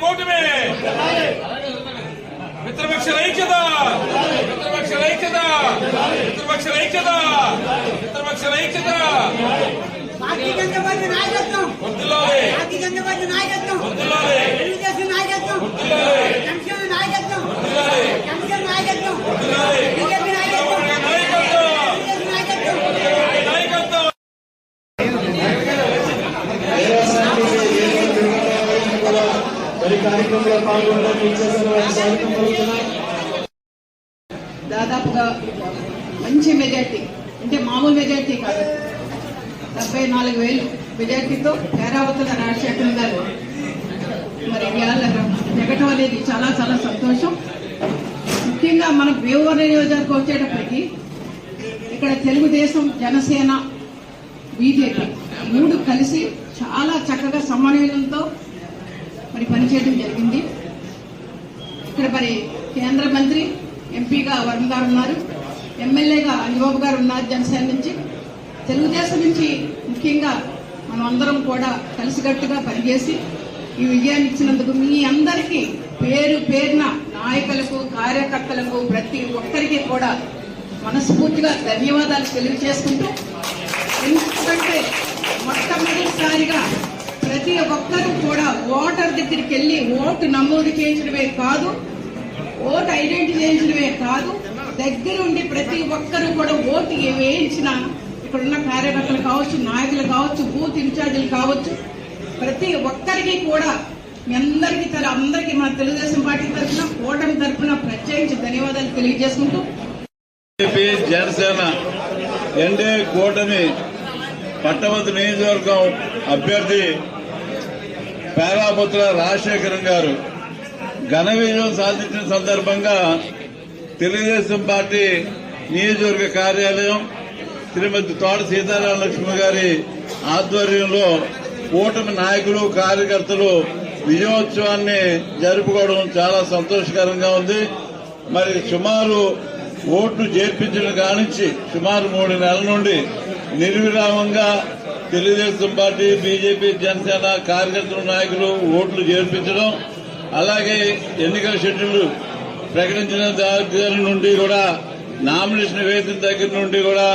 కూటమి. మిత్రపక్షల ఐక్యత. మిత్రపక్షల ఐక్యత. మిత్రపక్షల ఐక్యత. మిత్రపక్షల ఐక్యత. వద్దులాలి. వద్దులాలి. కార్యక్రమంలో పాల్గొనడం దాదాపుగా మంచి మెజార్టీ అంటే మామూలు మెజార్టీ కాదు. డెబ్బై నాలుగు వేలు మెజార్టీతో పేరావతుల రాజశేఖర్ గారు మరి ఇవాళ జగటం అనేది చాలా చాలా సంతోషం. ముఖ్యంగా మన భీమవరం నియోజకవర్గం వచ్చేటప్పటికి ఇక్కడ తెలుగుదేశం జనసేన బీజేపీ మూడు కలిసి చాలా చక్కగా సమన్వయంతో మరి పనిచేయడం జరిగింది. ఇక్కడ మరి కేంద్ర మంత్రి ఎంపీగా వరుణ్ గారు ఉన్నారు. ఎమ్మెల్యేగా అంజబాబు గారు ఉన్నారు జనసేన నుంచి. తెలుగుదేశం నుంచి ముఖ్యంగా మనం అందరం కూడా కలిసికట్టుగా పనిచేసి ఈ విజయాన్ని ఇచ్చినందుకు మీ అందరికీ పేరు పేరున నాయకులకు కార్యకర్తలకు ప్రతి ఒక్కరికి కూడా మనస్ఫూర్తిగా ధన్యవాదాలు తెలియజేసుకుంటూ ఎందుకంటే మొట్టమొదటిసారిగా ప్రతి ఒక్కరూ కూడా ఓటర్ దగ్గరికి వెళ్ళి ఓటు నమోదు చేయించడమే కాదు ఓటు ఐడెంటిటీ చేయించడమే కాదు దగ్గరుండి ప్రతి ఒక్కరూ కూడా ఓటు వేయించిన ఇక్కడున్న కార్యకర్తలు కావచ్చు నాయకులు కావచ్చు బూత్ ఇన్ఛార్జీలు కావచ్చు ప్రతి ఒక్కరికి కూడా మీ అందరికీ తర అందరికీ మన తెలుగుదేశం పార్టీ తరఫున ఓటమి తరఫున ప్రత్యేకించి ధన్యవాదాలు తెలియజేసుకుంటూ. జనసేన ఎన్డీఏ కూటమి పట్టభద్రు నియోజకవర్గం అభ్యర్థి పేరాపుత్ర రాజశేఖరం గారు ఘన విజయం సాధించిన సందర్భంగా తెలుగుదేశం పార్టీ నియోజకవర్గ కార్యాలయం శ్రీమతి తోట సీతారామ లక్ష్మి గారి ఆధ్వర్యంలో కూటమి నాయకులు కార్యకర్తలు విజయోత్సవాన్ని జరుపుకోవడం చాలా సంతోషకరంగా ఉంది. మరి సుమారు ఓట్లు చేర్పించిన కానించి సుమారు మూడు నెలల నుండి నిర్విరామంగా తెలుగుదేశం పార్టీ బీజేపీ జనసేన కార్యకర్తల నాయకులు ఓట్లు చేర్పించడం అలాగే ఎన్నికల షెడ్యూల్ ప్రకటించిన దగ్గర నుండి కూడా నామినేషన్ వేసిన దగ్గర నుండి కూడా